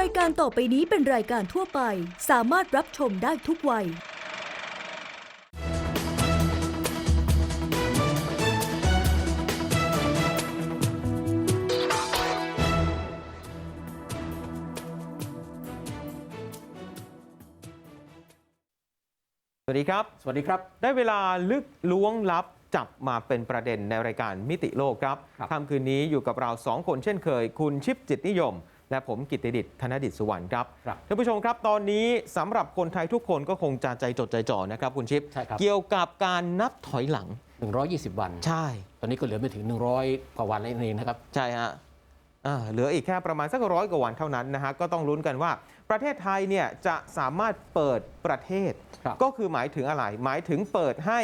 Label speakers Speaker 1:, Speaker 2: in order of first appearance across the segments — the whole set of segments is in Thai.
Speaker 1: รายการต่อไปนี้เป็นรายการทั่วไป สามารถรับชมได้ทุกวัย
Speaker 2: สวัสดีครับ
Speaker 3: สวัสดีครับ
Speaker 2: ได้เวลาลึกล้วงลับจับมาเป็นประเด็นในรายการมิติโลกครับ
Speaker 3: ครับ
Speaker 2: ค่ำคืนนี้อยู่กับเราสองคนเช่นเคย คุณชิปจิตนิยม และผมกิตติดิษฐ์ธนดิษฐ์สุวรรณครับ
Speaker 3: ครับ
Speaker 2: ท่านผู้ชมครับตอนนี้สำหรับคนไทยทุกคนก็คงจะใจจดใจจ่อนะครับคุณชิป
Speaker 3: ใช่ครับ
Speaker 2: เกี่ยวกับการนับถอยหลัง
Speaker 3: 120 วัน
Speaker 2: ใช่
Speaker 3: ตอนนี้ก็เหลือไม่ถึง 100 กว่าวันแล้วเองนะครับ
Speaker 2: ใช่ฮะอ่าเหลืออีกแค่ประมาณสักร้อยกว่าวันเท่านั้นนะฮะ ก็ต้องลุ้นกันว่า ประเทศไทยเนี่ยจะสามารถเปิดประเทศ
Speaker 3: ครับ
Speaker 2: ก็คือหมายถึงอะไร หมายถึงเปิดให้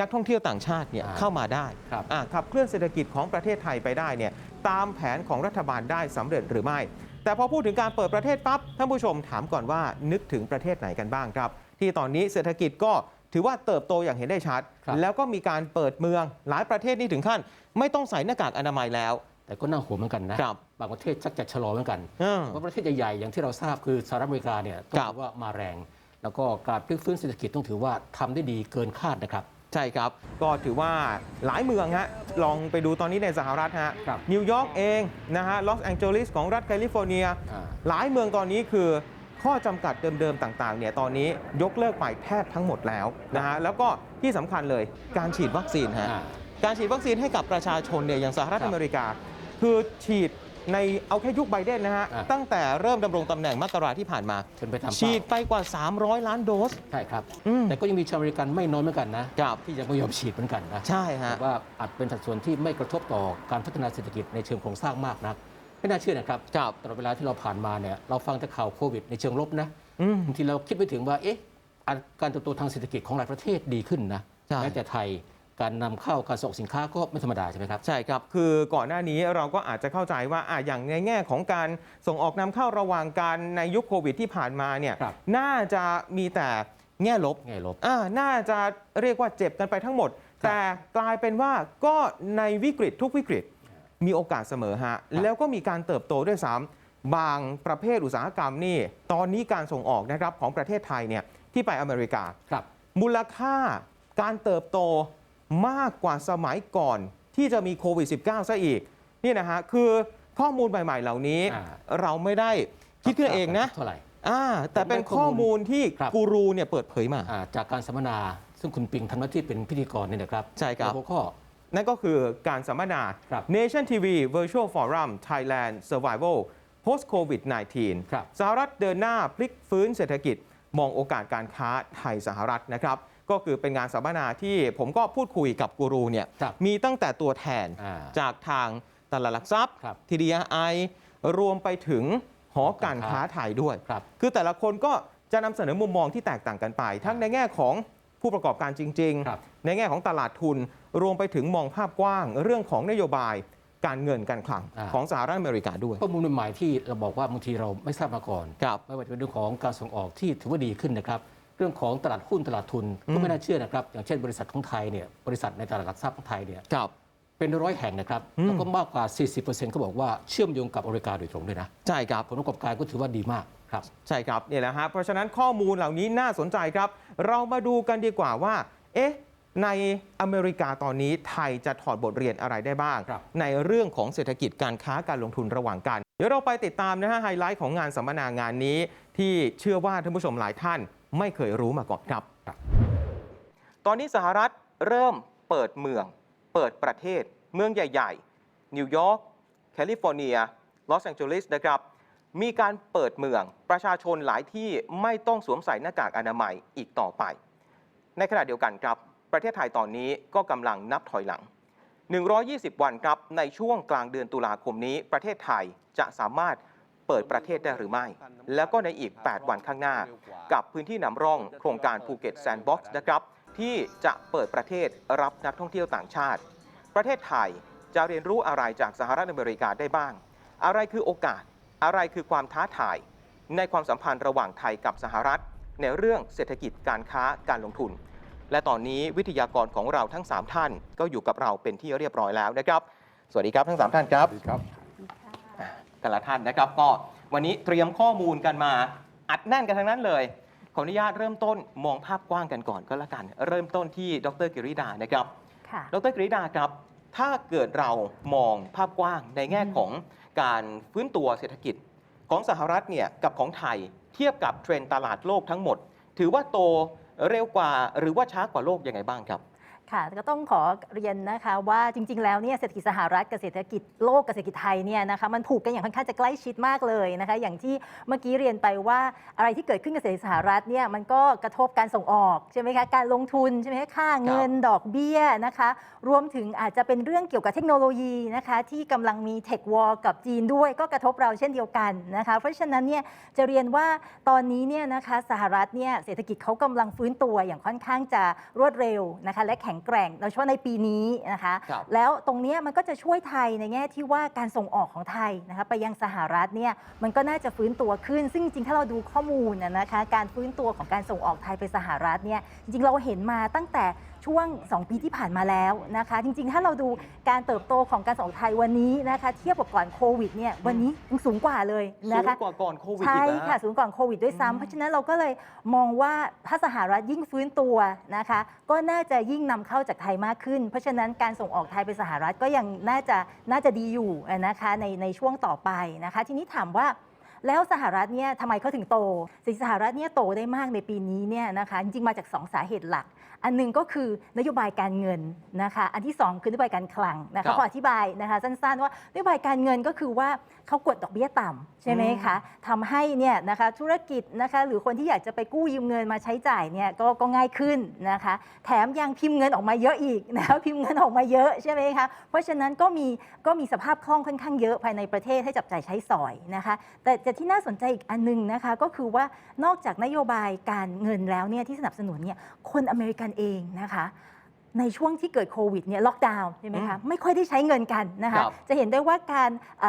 Speaker 2: นักท่องเที่ยวต่างชาติเนี่ย
Speaker 3: อ่า
Speaker 2: เข้ามาได้
Speaker 3: ครับ
Speaker 2: อ่าขับเคลื่อนเศรษฐกิจของประเทศไทยไปได้เนี่ยตามแผนของรัฐบาลได้สำเร็จหรือไม่ แต่พอพูดถึงการเปิดประเทศปั๊บท่านผู้ชมถามก่อนว่านึกถึงประเทศไหนกันบ้างครับ ที่ตอนนี้เศรษฐกิจก็ถือว่าเติบโตอย่างเห็นได้ชัด
Speaker 3: ครับ
Speaker 2: แล้วก็มีการเปิดเมืองหลายประเทศนี่ถึงขั้น ไม่ต้องใส่หน้ากากอนามัยแล้ว
Speaker 3: แต่ก็น่าห่วงเหมือนกันนะครับบางประเทศชักจะชะลอเหมือนกัน
Speaker 2: อืม
Speaker 3: เพราะประเทศใหญ่ๆอย่างที่เราทราบคือสหรัฐอเมริกาเนี่ยต้อง
Speaker 2: ครับ
Speaker 3: ถือว่ามาแรง แล้วก็การพลิกฟื้นเศรษฐกิจต้องถือว่าทำได้ดีเกินคาดนะครับ
Speaker 2: ใช่ครับ ก็ถือว่าหลายเมืองฮะ ลองไปดูตอนนี้ในสหรัฐฮะ
Speaker 3: ครับ
Speaker 2: นิวยอร์กเองนะฮะ ลอสแองเจลิสของรัฐแคลิฟอร์เนีย
Speaker 3: อ่า
Speaker 2: หลายเมืองตอนนี้คือข้อจำกัดเดิมๆต่างๆเนี่ยตอนนี้ยกเลิกไปแทบทั้งหมดแล้วนะฮะ แล้วก็ที่สำคัญเลยการฉีดวัคซีนฮะ
Speaker 3: อ่า
Speaker 2: การฉีดวัคซีนให้กับประชาชนเนี่ยอย่างสหรัฐ
Speaker 3: ครับ
Speaker 2: อเมริกา คือฉีด ในเอาแค่ยุคไบเดนนะฮะ
Speaker 3: อ่า
Speaker 2: ตั้งแต่เริ่มดำรงตำแหน่งมกราที่ผ่านมา
Speaker 3: จนไปทำ
Speaker 2: ฉีด
Speaker 3: เป้า
Speaker 2: ไปกว่า 300 ล้านโดส
Speaker 3: ใช่ครับ
Speaker 2: อืม
Speaker 3: แต่ก็ยังมีชาวอเมริกันไม่น้อยเหมือนกันนะ ครับ ที่ยังไม่ยอมฉีดเหมือนกันนะ
Speaker 2: ใช่ฮะ
Speaker 3: แต่ว่าอาจเป็นสัดส่วนที่ไม่กระทบต่อการพัฒนาเศรษฐกิจในเชิงโครงสร้างมากนักไม่น่าเชื่อนะครับ
Speaker 2: ครับ
Speaker 3: ตลอดเวลาที่เราผ่านมาเนี่ยเราฟังแต่ข่าวโควิดในเชิงลบนะ
Speaker 2: อืม
Speaker 3: บางทีเราคิดไม่ถึงว่าเอ๊ะอันการเติบโตทางเศรษฐกิจของหลายประเทศดีขึ้นนะ
Speaker 2: ใช่
Speaker 3: แม้แต่ไทย การนำเข้าการส่งสินค้าก็ไม่ธรรมดาใช่ไหมครับ
Speaker 2: ใช่ครับคือก่อนหน้านี้เราก็อาจจะเข้าใจว่าอะอย่างในแง่ของการส่งออกนำเข้าระหว่างการในยุคโควิดที่ผ่านมาเนี่ย
Speaker 3: ครับ
Speaker 2: น่าจะมีแต่แง่ลบ
Speaker 3: ไงลบ
Speaker 2: อ่าน่าจะเรียกว่าเจ็บกันไปทั้งหมด
Speaker 3: ครับ
Speaker 2: แต่กลายเป็นว่าก็ในวิกฤตทุกวิกฤตมีโอกาสเสมอฮะแล้วก็มีการเติบโตด้วยซ้ำบางประเภทอุตสาหกรรมนี่ ตอนนี้การส่งออกนะครับของประเทศไทยเนี่ยที่ไปอเมริกา
Speaker 3: ครับ
Speaker 2: มูลค่าการเติบโต มากกว่าสมัยก่อนที่จะมีโควิด -19 ซะอีกนี่นะฮะคือข้อมูลใหม่ ๆ เหล่านี้
Speaker 3: อ่า
Speaker 2: เราไม่ได้คิดขึ้นเองนะ
Speaker 3: เท่าไหร่
Speaker 2: อ่าแต่เป็น
Speaker 3: ผมได้ข้
Speaker 2: ข้อ
Speaker 3: อมู
Speaker 2: มูล
Speaker 3: ล
Speaker 2: ที่
Speaker 3: ครับ
Speaker 2: กูรูเนี่ยเปิดเผยมา
Speaker 3: อ่าจากการสัมมนาซึ่งคุณปิงทำหน้าที่เป็นพิธีกรเนี่ยนะครับ
Speaker 2: ใช่ครับ
Speaker 3: ในหัวข้อ
Speaker 2: นั่นก็คือการสัมมนา
Speaker 3: ครับ
Speaker 2: Nation TV Virtual Forum Thailand Survival Post COVID
Speaker 3: ครับ
Speaker 2: 19สหรัฐเดินหน้าพลิกฟื้นเศรษฐกิจ มองโอกาสการค้าไทยสหรัฐนะครับ ก็คือเป็นงานสัมมนาที่ผมก็พูดคุยกับกูรูเนี่ย
Speaker 3: ครับ
Speaker 2: มีตั้งแต่ตัวแทน
Speaker 3: อ่า
Speaker 2: จากทางตลาดหลักทรัพย์
Speaker 3: ครับ
Speaker 2: TDI รวมไปถึงหอการค้าไทยด้วย
Speaker 3: ครับ
Speaker 2: คือแต่ละคนก็จะนำเสนอมุมมองที่แตกต่างกันไป ทั้งในแง่ของผู้ประกอบการจริง
Speaker 3: ครับ
Speaker 2: ๆในแง่ของตลาดทุนรวมไปถึงมองภาพกว้าง เรื่องของนโยบายการเงินการคลัง
Speaker 3: อ่า
Speaker 2: ของสหรัฐอเมริกาด้วย
Speaker 3: ข้อมูลใหม่ๆที่เราบอกว่าบางทีเราไม่ทราบมาก่อน
Speaker 2: ครับ
Speaker 3: ไม่ว่าจะเป็นเรื่องของการส่งออกที่ถือว่าดีขึ้นนะครับ เรื่องของตลาดหุ้นตลาดทุน
Speaker 2: อื
Speaker 3: ก็
Speaker 2: ม
Speaker 3: ไม่น่าเชื่อนะครับ อย่างเช่นบริษัทของไทยเนี่ยบริษัทในตลาดหลักทรัพย์ของไทยเนี่ย
Speaker 2: ครับ
Speaker 3: เป็นร้อยแห่งนะครับ
Speaker 2: อืม
Speaker 3: แล้วก็มากกว่า 40%ก็บอกว่าเชื่อมโยงกับอเมริกาโดยตรงด้วยนะ
Speaker 2: ใช่ครับ
Speaker 3: ผลประกอบการก็ถือว่าดีมากครับ
Speaker 2: ใช่ครับเนี่ยแหละฮะเพราะฉะนั้นข้อมูลเหล่านี้น่าสนใจครับ เรามาดูกันดีกว่าว่า เอ๊ะ ในอเมริกาตอนนี้ไทยจะถอดบทเรียนอะไรได้บ้าง
Speaker 3: ครับ
Speaker 2: ในเรื่องของเศรษฐกิจการค้าการลงทุนระหว่างกัน เดี๋ยวเราไปติดตามนะฮะไฮไลท์ของงานสัมมนางานนี้ ที่เชื่อว่าท่านผู้ชมหลายท่าน ไม่เคยรู้มาก่อนครับ
Speaker 3: ครับ
Speaker 2: ตอนนี้สหรัฐเริ่มเปิดเมือง เปิดประเทศ เมืองใหญ่ ๆ นิวยอร์กแคลิฟอร์เนีย ลอสแองเจลิสนะครับ มีการเปิดเมืองประชาชนหลายที่ไม่ต้องสวมใส่หน้ากากอนามัยอีกต่อไป ในขณะเดียวกันครับ ประเทศไทยตอนนี้ก็กำลังนับถอยหลัง 120 วันครับในช่วงกลางเดือนตุลาคมนี้ ประเทศไทยจะสามารถ เปิดประเทศได้หรือไม่ แล้วก็ในอีก 8 วันข้างหน้า กับพื้นที่นำร่องโครงการภูเก็ตแซนด์บ็อกซ์นะครับ ที่จะเปิดประเทศรับนักท่องเที่ยวต่างชาติ ประเทศไทยจะเรียนรู้อะไรจากสหรัฐอเมริกาได้บ้าง อะไรคือโอกาส อะไรคือความท้าทาย ในความสัมพันธ์ระหว่างไทยกับสหรัฐ ในเรื่องเศรษฐกิจการค้าการลงทุน และตอนนี้วิทยากรของเราทั้ง 3 ท่านก็อยู่กับเราเป็นที่เรียบร้อยแล้วนะครับ สวัสดีครับทั้ง 3 ท่านครับ
Speaker 4: ครับ
Speaker 2: แต่ละท่านนะครับ ก็วันนี้เตรียมข้อมูลกันมาอัดแน่นกันทั้งนั้นเลย ขออนุญาตเริ่มต้นมองภาพกว้างกันก่อนก็แล้วกัน เริ่มต้นที่ดรกิริดานะครับ
Speaker 4: ค่ะ
Speaker 2: ดรกฤษดาครับ ถ้าเกิดเรามองภาพกว้างในแง่ของการฟื้นตัวเศรษฐกิจของสหรัฐเนี่ยกับของไทยเทียบกับเทรนด์ตลาดโลกทั้งหมด ถือว่าโตเร็วกว่าหรือว่าช้ากว่าโลกยังไงบ้างครับ
Speaker 4: ค่ะก็ต้องขอเรียนนะคะว่าจริง ๆ แล้วเนี่ยเศรษฐกิจสหรัฐกับเศรษฐกิจโลกกับเศรษฐกิจไทยเนี่ยนะคะมันผูกกันอย่างค่อนข้างจะใกล้ชิดมากเลยนะคะ อย่างที่เมื่อกี้เรียนไปว่าอะไรที่เกิดขึ้นกับเศรษฐกิจสหรัฐเนี่ยมันก็กระทบการส่งออกใช่ไหมคะการลงทุนใช่ไหมคะค่าเงินดอกเบี้ยนะคะ รวมถึงอาจจะเป็นเรื่องเกี่ยวกับเทคโนโลยีนะคะที่กำลังมีเทควอลกับจีนด้วยก็กระทบเราเช่นเดียวกันนะคะเพราะฉะนั้นเนี่ยจะเรียนว่าตอนนี้เนี่ยนะคะสหรัฐเนี่ยเศรษฐกิจเขากำลังฟื้นตัวอย่างค่อนข้างจะรวดเร็วนะคะและแข็งแกร่งโดยเฉพาะในปีนี้นะคะ
Speaker 2: ครับ
Speaker 4: แล้วตรงเนี้ยมันก็จะช่วยไทยในแง่ที่ว่าการส่งออกของไทยนะคะไปยังสหรัฐเนี่ยมันก็น่าจะฟื้นตัวขึ้น ซึ่งจริงๆถ้าเราดูข้อมูลนะนะคะ การฟื้นตัวของการส่งออกไทยไปสหรัฐเนี่ยจริงๆเราเห็นมาตั้งแต่ ช่วง 2 ปีที่ผ่านมาแล้วนะคะ จริง ๆ ถ้าเราดูการเติบโตของการส่งออกไทยวันนี้นะคะ เทียบกับก่อนโควิดเนี่ยวันนี้ยังสูงกว่าเลย
Speaker 2: สู
Speaker 4: นะ
Speaker 2: ง
Speaker 4: คะ
Speaker 2: กว่าก่อนโควิด
Speaker 4: ใช่
Speaker 2: อีกนะ
Speaker 4: ค่ะสูงก่อนโควิดด้วย
Speaker 2: อืม
Speaker 4: ซ้ำเพราะฉะนั้นเราก็เลยมองว่าถ้าสหรัฐยิ่งฟื้นตัวนะคะ ก็น่าจะยิ่งนำเข้าจากไทยมากขึ้น เพราะฉะนั้นการส่งออกไทยไปสหรัฐก็ยังน่าจะน่าจะดีอยู่นะคะในในช่วงต่อไปนะคะ ทีนี้ถามว่า แล้วสหรัฐเนี่ยทำไมเขาถึงโตสิสหรัฐเนี่ยโตได้มากในปีนี้เนี่ยนะคะจริงๆมาจาก 2 สาเหตุหลัก อันหนึงก็คือนโยบายการเงินนะคะอันที่ 2 คือนโยบายการคลังนะ
Speaker 2: ครั
Speaker 4: คะ
Speaker 2: บ
Speaker 4: ขออธิบายนะคะสั้นๆว่านโยบายการเงินก็คือว่าเขากดดอกเบี้ยต่ำใช่ไหมคะทำให้เนี่ยนะคะธุรกิจนะคะหรือคนที่อยากจะไปกู้ยืมเงินมาใช้จ่ายเนี่ยก็ก็ง่ายขึ้นนะคะ แถมยังพิมพ์เงินออกมาเยอะอีกนะคะ พิมพ์เงินออกมาเยอะใช่ไหมคะเพราะฉะนั้นก็มีก็มีสภาพคล่องค่อนข้างเยอะภายในประเทศให้จับจ่ายใช้สอยนะคะ แต่แต่ที่น่าสนใจอีกอันหนึงนะคะ ก็คือว่านอกจากนโยบายการเงินแล้วเนี่ยที่สนับสนุนเนี่ยคนอเมริกันเองนะคะในช่วงที่เกิดโควิดเนี่ยล็อกดาวน์ใช่ไหมคะไม่ค่อยได้ใช้เงินกันนะ
Speaker 2: ครั
Speaker 4: คะ
Speaker 2: บ
Speaker 4: จะเห็นได้ว่าการเ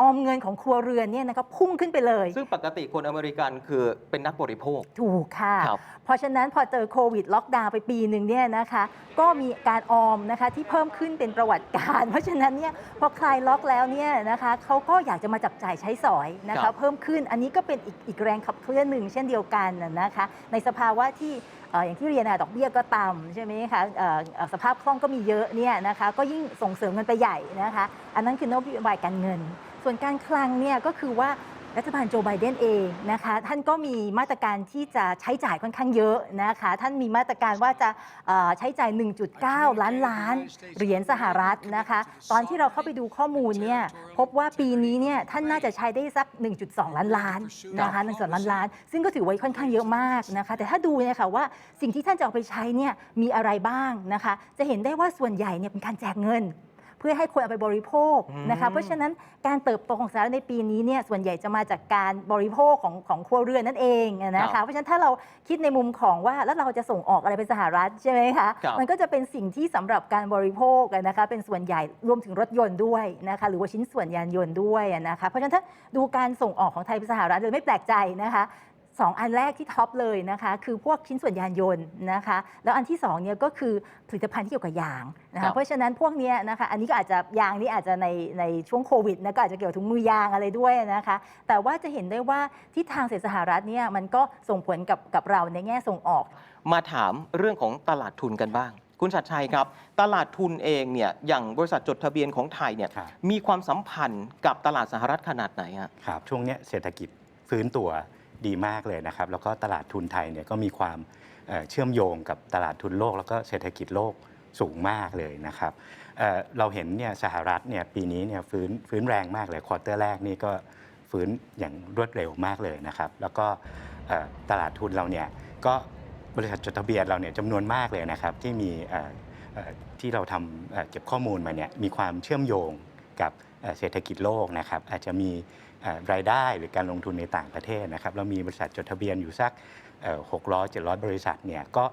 Speaker 4: อ่อออมเงินของครัวเรือนเนี่ยนะคะพุ่งขึ้นไปเลย
Speaker 2: ซึ่งปกติคนอเมริกันคือเป็นนักบริโภค
Speaker 4: ถูกค่ะ
Speaker 2: ครับ
Speaker 4: เพราะฉะนั้นพอเจอโควิดล็อกดาวน์ไปปีหนึ่งเนี่ยนะคะ ก็มีการออมนะคะที่เพิ่มขึ้นเป็นประวัติการเพราะฉะนั้นเนี่ยพอคลายล็อกแล้วเนี่ยนะคะเขาก็อยากจะมาจับจ่ายใช้สอยนะ
Speaker 2: ครั
Speaker 4: คะ
Speaker 2: บ
Speaker 4: เพิ่มขึ้นอันนี้ก็เป็นอีกอีกแรงขับเคลื่อนหนึ่งเช่นเดียวกันน่ะนะคะ ในสภาวะที่เอ่ออย่างที่เรียนอะดอกเบี้ยก็ต่ำใช่ไหมคะเอ่อเอ่อสภาพคล่องก็มีเยอะเนี่ยนะคะก็ยิ่งส่งเสริมกันไปใหญ่นะคะ อันนั้นคือนโยบายการเงิน ส่วนการคลังเนี่ยก็คือว่ารัฐบาลโจไบเดนเองนะคะท่านก็มีมาตรการที่จะใช้จ่ายค่อนข้างเยอะนะคะท่านมีมาตรการว่าจะใช้จ่าย 1.9 ล้านล้านเหรียญสหรัฐนะคะตอนที่เราเข้าไปดูข้อมูลเนี่ยพบว่าปีนี้เนี่ยท่านน่าจะใช้ได้สัก 1.2 ล้านล้านนะคะ1.2ล้านล้าน ซึ่งก็ถือว่าค่อนข้างเยอะมากนะคะแต่ถ้าดูเนี่ยค่ะว่าสิ่งที่ท่านจะเอาไปใช้เนี่ยมีอะไรบ้างนะคะจะเห็นได้ว่าส่วนใหญ่เนี่ยเป็นการแจกเงิน พื่อให้คนเอาไปบริโภคนะคะ
Speaker 2: อืม
Speaker 4: เพราะฉะนั้นการเติบโตของสหรัฐในปีนี้เนี่ยส่วนใหญ่จะมาจากการบริโภคของของครัวเรือนนั่นเองนะ
Speaker 2: ครั
Speaker 4: คะ
Speaker 2: บ
Speaker 4: เพราะฉะนั้นถ้าเราคิดในมุมของว่าแล้วเราจะส่งออกอะไรไปสหรัฐใช่ไหมคะ
Speaker 2: ครับ
Speaker 4: มันก็จะเป็นสิ่งที่สำหรับการบริโภคอะนะคะเป็นส่วนใหญ่รวมถึงรถยนต์ด้วยนะคะหรือว่าชิ้นส่วนยานยนต์ด้วยอะนะคะเพราะฉะนั้นถ้าดูการส่งออกของไทยไปสหรัฐเลยไม่แปลกใจนะคะ สองอันแรกที่ท็อปเลยนะคะ คือพวกชิ้นส่วนยานยนต์นะคะ แล้วอันที่สองเนี่ยก็คือผลิตภัณฑ์ที่เกี่ยวกับยางนะ
Speaker 2: ครั
Speaker 4: คะ
Speaker 2: บ
Speaker 4: เพราะฉะนั้นพวกเนี้ยนะคะอันนี้ก็อาจจะยางนี่อาจจะในในช่วงโควิดนะก็อาจจะเกี่ยวกับถุงมือยางอะไรด้วยนะคะ แต่ว่าจะเห็นได้ว่าทิศทางเศรษฐกิจสหรัฐเนี่ยมันก็ส่งผลกับกับเราในแง่ส่งออก
Speaker 2: มาถามเรื่องของตลาดทุนกันบ้าง คุณชัดชัยครับ ตลาดทุนเองเนี่ยอย่างบริษัทจดทะเบียนของไทยเนี่ย
Speaker 5: ครับ
Speaker 2: มีความสัมพันธ์กับตลาดสหรัฐขนาดไหนฮะ
Speaker 5: ครับช่วงเนี้ยเศรษฐกิจฟื้นตัว ดีมากเลยนะครับ แล้วก็ตลาดทุนไทยเนี่ยก็มีความเชื่อมโยงกับตลาดทุนโลก แล้วก็เศรษฐกิจโลกสูงมากเลยนะครับเเราเห็นเนี่ยสหรัฐเนี่ยปีนี้เนี่ยฟื้นฟื้นแรงมากเลยควอเตอร์แรกนี่ก็ฟื้นอย่างรวดเร็วมากเลยนะครับ แล้วก็ตลาดทุนเราเนี่ยก็บริษัทจดทะเบียนเราเนี่ยจำนวนมากเลยนะครับ ที่มีที่เราทำเก็บข้อมูลมาเนี่ยมีความเชื่อมโยงกับเศรษฐกิจโลกนะครับ อาจจะมี รายได้หรือการลงทุนในต่างประเทศนะครับเรามีบริษัทจดทะเบียนอยู่สักหกร้อยเจ็ดร้อยบริษัทเนี่ยก็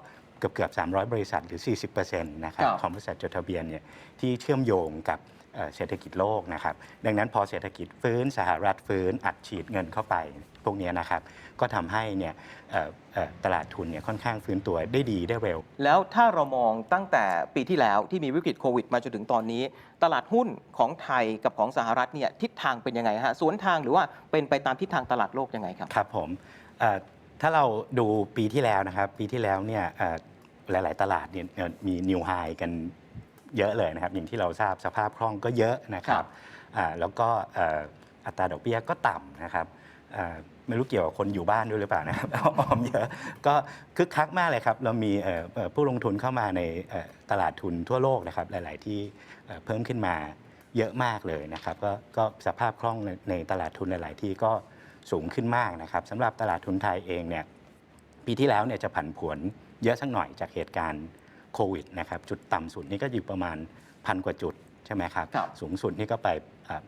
Speaker 5: เกือบเกือบ300 บริษัทหรือ 40%นะครับ
Speaker 2: ครับ
Speaker 5: ของบริษัทจดทะเบียนเนี่ยที่เชื่อมโยงกับเอ่อเศรษฐกิจโลกนะครับ ดังนั้นพอเศรษฐกิจฟื้นสหรัฐฟื้นอัดฉีดเงินเข้าไปพวกเนี้ยนะครับ ก็ทำให้เนี่ยเอ่อเอ่อตลาดทุนเนี่ยค่อนข้างฟื้นตัวได้ดีได้เร็ว
Speaker 2: แล้วถ้าเรามองตั้งแต่ปีที่แล้วที่มีวิกฤตโควิดมาจนถึงตอนนี้ ตลาดหุ้นของไทยกับของสหรัฐเนี่ยทิศทางเป็นยังไงฮะสวนทางหรือว่าเป็นไปตามทิศทางตลาดโลกยังไงครับ
Speaker 5: ครับผมเอ่อถ้าเราดูปีที่แล้วนะครับ ปีที่แล้วเนี่ยเอ่อ หลาย ๆ ตลาดเนี่ยเอ่อมีนิวไฮกันเยอะเลยนะครับ อย่างที่เราทราบสภาพคล่องก็เยอะนะค
Speaker 2: ครั
Speaker 5: รับบอ่าแล้วก็เอ่ออัตราดอกเบี้ยก็ต่ำนะครับเอ่อไม่รู้เกี่ยวกับคนอยู่บ้านด้วยหรือเปล่านะครับออมเยอะก็คึกคักมากเลยครับ เรามีเอ่อเอ่อผู้ลงทุนเข้ามาในเอ่อตลาดทุนทั่วโลกนะครับ หลาย ๆ ที่เอ่อเพิ่มขึ้นมาเยอะมากเลยนะครับก็ก็สภาพคล่องในในตลาดทุนหลาย ๆ ที่ก็สูงขึ้นมากนะครับสำหรับตลาดทุนไทยเองเนี่ยปีที่แล้วเนี่ยจะผันผวน เยอะสักหน่อยจากเหตุการณ์โควิดนะครับจุดต่ำสุดนี่ก็อยู่ประมาณพันกว่าจุดใช่ไหมครับ
Speaker 2: ครับ
Speaker 5: สูงสุดนี่ก็ไป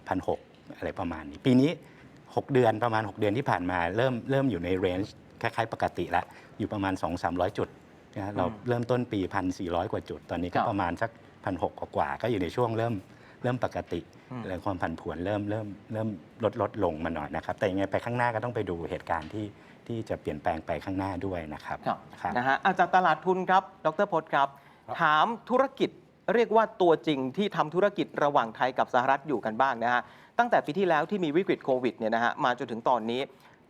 Speaker 5: พันหกอะไรประมาณนี้ ปีนี้ 6 เดือนประมาณ 6 เดือนที่ผ่านมา เริ่มเริ่มอยู่ในเรนจ์คล้ายๆ ปกติละอยู่ประมาณ 2-300 จุดนะเราเริ่มต้นปี 1,400 กว่าจุด ตอนนี้ก็
Speaker 2: ครับ
Speaker 5: ประมาณสักพันหกกว่าๆก็อยู่ในช่วงเริ่มเริ่มปกติ
Speaker 2: อืม
Speaker 5: เรื่องความผันผวนเริ่มเริ่มเริ่มลดลดลงมาหน่อยนะครับ แต่ยังไงไปข้างหน้าก็ต้องไปดูเหตุการณ์ที่ ที่จะเปลี่ยนแปลงไปข้างหน้าด้วยนะครับ
Speaker 2: ครับ
Speaker 5: ครับ
Speaker 2: นะฮะอะจากตลาดทุนครับ ดรพจน์ครับ ถามธุรกิจเรียกว่าตัวจริงที่ทำธุรกิจระหว่างไทยกับสหรัฐอยู่กันบ้างนะฮะ ตั้งแต่ปีที่แล้วที่มีวิกฤตโควิดเนี่ยนะฮะ มาจนถึงตอนนี้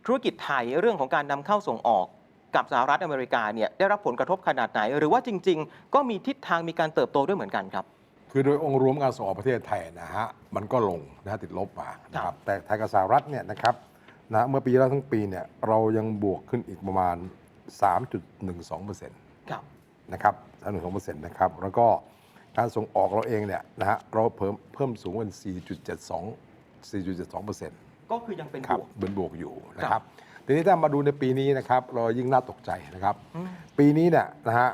Speaker 2: ธุรกิจไทยเรื่องของการนำเข้าส่งออกกับสหรัฐอเมริกาเนี่ยได้รับผลกระทบขนาดไหน หรือว่าจริง ๆ ก็มีทิศทางมีการเติบโตด้วยเหมือนกันครับ
Speaker 6: คือโดยองค์รวมการส่งออกประเทศไทยนะฮะมันก็ลงนะฮะติดลบมานะครับแต่ไทยกับสหรัฐเนี่ยนะครับ นะเมื่อปีแล้วทั้งปีเนี่ยเรายังบวกขึ้นอีกประมาณ 3.12%น
Speaker 2: ครับะ
Speaker 6: ครับ3.12%นะครับ แล้วก็การส่งออกเราเองเนี่ยนะฮะเราเพิ่มเพิ่มสูงเป็น4.72 4.72%
Speaker 2: ก็คือยังเป็น
Speaker 6: ครับ
Speaker 2: บวก
Speaker 6: เป็นบวกอยู่นะ
Speaker 2: ค
Speaker 6: ค
Speaker 2: รั
Speaker 6: รับบทีนี้ถ้ามาดูในปีนี้นะครับ เรายิ่งน่าตกใจนะครับ
Speaker 2: อืม
Speaker 6: ปีนี้เนี่ยนะฮะ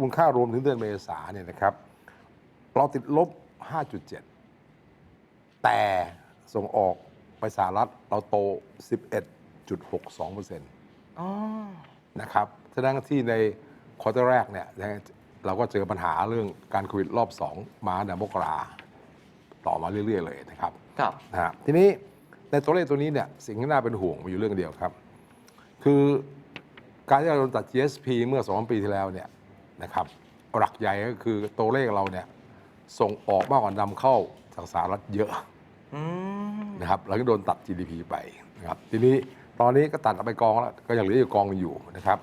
Speaker 6: มูลค่ารวมถึงเดือนเมษาเนี่ยนะครับ เราติดลบ 5.7 แต่ส่งออก ไปสหรัฐเราโต 11.62%น
Speaker 2: อ๋อะ
Speaker 6: ครับแสดงที่ในควอเตอร์แรกเนี่ยนะฮะเราก็เจอปัญหาเรื่องการโควิดรอบ 2 มาในมกราต่อมาเรื่อย ๆ เลยนะครับ
Speaker 2: ครับ
Speaker 6: นะฮะทีนี้ในตัวเลขตัวนี้เนี่ยสิ่งที่น่าเป็นห่วงมีอยู่เรื่องเดียวครับ คือการที่เราโดนตัด GSP เมื่อสองปีที่แล้วเนี่ยนะครับหลักใหญ่ก็คือตัวเลขเราเนี่ยส่งออกมากกว่านำเข้าจากสหรัฐเยอะ
Speaker 2: อืม
Speaker 6: นะครับแล้วก็โดนตัด GDP ไปนะครับทีนี้ตอนนี้ก็ตัดเอาไปกองแล้วก็ยังเหลืออยู่กองหนึ่งอยู่นะครับ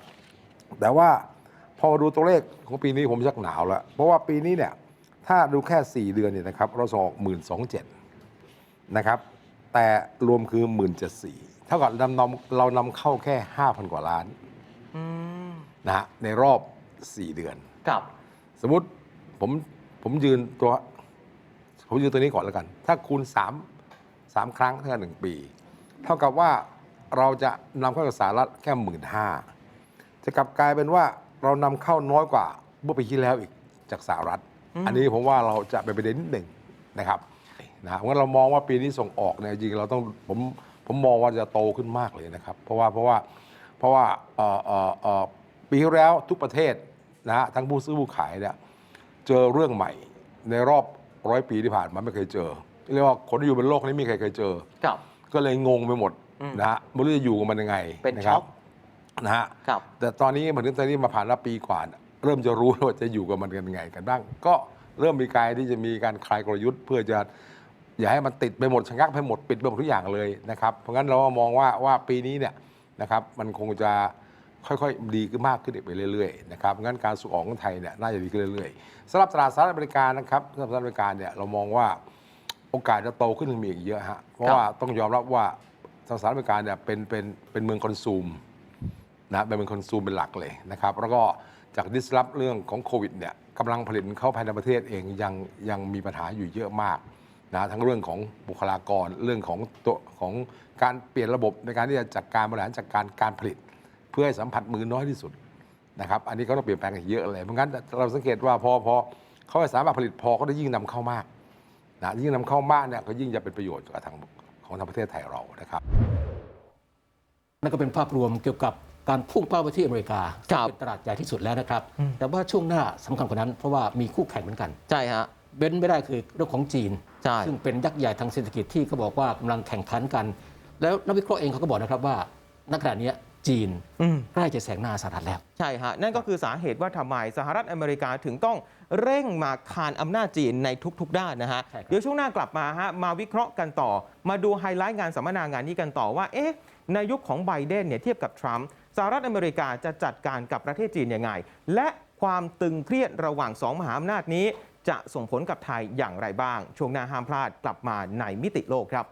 Speaker 6: แต่ว่าพอมาดูตัวเลขของปีนี้ผมชักหนาวแล้ว เพราะว่าปีนี้เนี่ยถ้าดูแค่ 4 เดือนเนี่ยนะครับเราส่งออกหมื่นสองเจ็ดนะครับแต่รวมคือหมื่นเจ็ดสี่เท่ากับนำนำเรานำเข้าแค่ 5,000 กว่าล้าน
Speaker 2: อืม
Speaker 6: นะฮะในรอบ 4 เดือน
Speaker 2: ครับ
Speaker 6: สมมุติผมผมยืนตัว ผมยืนตัวนี้ก่อนแล้วกัน ถ้าคูณ 3 3ครั้งเท่ากับหนึ่งปี เท่ากับว่าเราจะนำเข้าจากสหรัฐแค่หมื่นห้าจะกลับกลายเป็นว่าเรานำเข้าน้อยกว่าเมื่อปีที่แล้วอีกจากสหรัฐ
Speaker 2: อืม
Speaker 6: อันนี้ผมว่าเราจะเป็นประเด็นนิดหนึ่งนะครับนะฮะเพราะฉะนั้นเรามองว่าปีนี้ส่งออกเนี่ยจริงๆเราต้องผมผมมองว่าจะโตขึ้นมากเลยนะครับ เพราะว่าเพราะว่าเพราะว่าเอ่อเอ่อเอ่อปีที่แล้วทุกประเทศนะฮะทั้งผู้ซื้อผู้ขายเนี่ยเจอเรื่องใหม่ในรอบร้อยปีที่ผ่านมาไม่เคยเจอ เรียกว่าคนที่อยู่บนโลกนี้ไมมีใครเคยเจอ
Speaker 2: ครับ
Speaker 6: ก็เลยงงไปหมด
Speaker 2: อืม
Speaker 6: นะฮะไม่รู้จะอยู่กับมันยังไง
Speaker 2: เป็น
Speaker 6: นะครั
Speaker 2: ช็อก
Speaker 6: นะฮะ
Speaker 2: ครับ
Speaker 6: แต่ตอนนี้มาถึงตอนนี้มาผ่านละปีกว่าเนี่ยเริ่มจะรู้แล้วว่าจะอยู่กับมันกันยังไงกันบ้าง ก็เริ่มมีการที่จะมีการคลายกลยุทธ์ เพื่อจะอย่าให้มันติดไปหมดชะงักไปหมดปิดไปหมดทุกอย่างเลยนะครับ เพราะงั้นเราก็มองว่าว่าปีนี้เนี่ยนะครับมันคงจะค่อยๆดีขึ้นมากขึ้นอีกไปเรื่อยๆนะครับงั้นการส่งออกของไทยเนี่ยน่าจะดีขึ้นเรื่อยๆสำหรับตลาดสหรัฐอเมริกานะครับสำหรับสหรัฐอเมริกาเนี่ยเรามองว่า โอกาสจะโตขึ้นมีอีกเยอะฮะ เพราะว่าต้องยอมรับว่าสหรัฐอเมริกาเนี่ยเป็นเป็นเป็นเมืองคอนซูมนะเป็นเป็นคอนซูมเป็นหลักเลยนะครับ แล้วก็จากดิสรับเรื่องของโควิดเนี่ยกำลังผลิตเข้าภายในประเทศเองยังยังมีปัญหาอยู่เยอะมากนะทั้งเรื่องของบุคลากรเรื่องของตัวของการเปลี่ยนระบบในการที่จะจัดการบริหารจัดการการผลิต เพื่อให้สัมผัสมือน้อยที่สุดนะครับ อันนี้เขาต้องเปลี่ยนแปลงกันเยอะเลยเพราะงั้นเราสังเกตว่าพอพอเขาสามารถผลิตพอเขาได้ยิ่งนำเข้ามาก นะยิ่งนำเข้ามากเนี่ยก็ยิ่งจะเป็นประโยชน์กับทางของทางประเทศไทยเรานะครับ
Speaker 3: นั่นก็เป็นภาพรวมเกี่ยวกับการพุ่งเป้าไปที่อเมริกา
Speaker 2: ครับ
Speaker 3: เป็นตลาดใหญ่ที่สุดแล้วนะครับ
Speaker 2: อืม
Speaker 3: แต่ว่าช่วงหน้าสำคัญกว่านั้นเพราะว่ามีคู่แข่งเหมือนกัน
Speaker 2: ใช่ฮะ
Speaker 3: เว้นไม่ได้คือเรื่องของจีน
Speaker 2: ใช่
Speaker 3: ซึ่งเป็นยักษ์ใหญ่ทางเศรษฐกิจที่ก็บอกว่ากำลังแข่งขันกัน แล้วนักวิเคราะห์เองเขาก็บอกนะครับว่าณขณะนี้ จีน
Speaker 2: อืม
Speaker 3: ใกล้จะแซงหน้าสหรัฐแล้ว
Speaker 2: ใช่ฮะ นั่นก็คือสาเหตุว่าทำไมสหรัฐอเมริกาถึงต้องเร่งมาคานอำนาจจีนในทุก ๆ ด้านนะฮะ
Speaker 3: ใช่ครับ
Speaker 2: เดี๋ยวช่วงหน้ากลับมาฮะมาวิเคราะห์กันต่อ มาดูไฮไลท์งานสัมมนางานนี้กันต่อว่า เอ๊ะในยุคของไบเดนเนี่ยเทียบกับทรัมป์สหรัฐอเมริกาจะจัดการกับประเทศจีนยังไง และความตึงเครียดระหว่างสองมหาอำนาจนี้ จะส่งผลกับไทยอย่างไรบ้าง ช่วงหน้าห้ามพลาดกลับมาในมิติโลกครับ